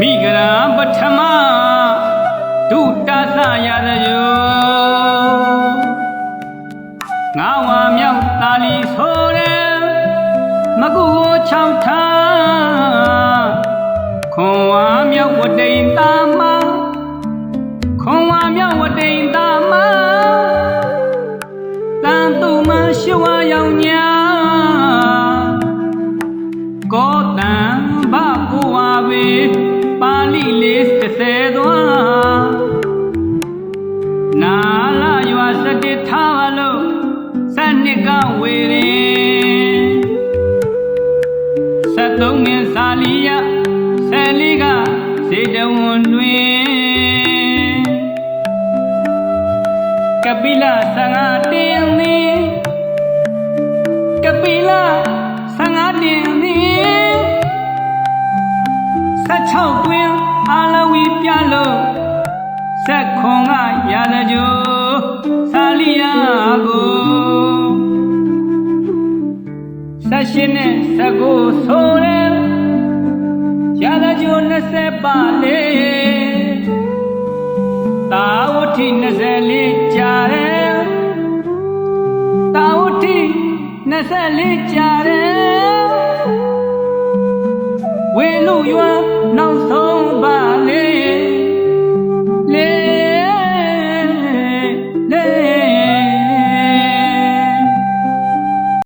မိဂရာပထမဒုတသရရယောငါဝါမြောက်တာလီဆိုတယ်မကူကိုချောင်းထားခွန်ဝါမြောက်ဝတိန်တာမခွန်ဝါမြောက်ဝတိန်တာမတန်သူမရှိဝါရောင်ညာကောတံဘကိုဝါဘေ ပါဠိလေး30သွားနာလာရွာစတိထားပါလို့စနစ်ကဝေရင်73မင်းစာလီယ14ကစေတဝန်တွင်ကပိလသံဃာတင်းသည် 16တွင်အာလဝီပြလို့ဆက်ခွန်ကရာဇကြိုဆာလီယာကိုဆက်ရှင်နဲ့စကိုဆိုရဲရာဇကြို20ပါလေတာဝတိ24ကြာတယ်တာဝတိ24ကြာတယ်ဝေလူရွာ နောက်ဆုံးပါ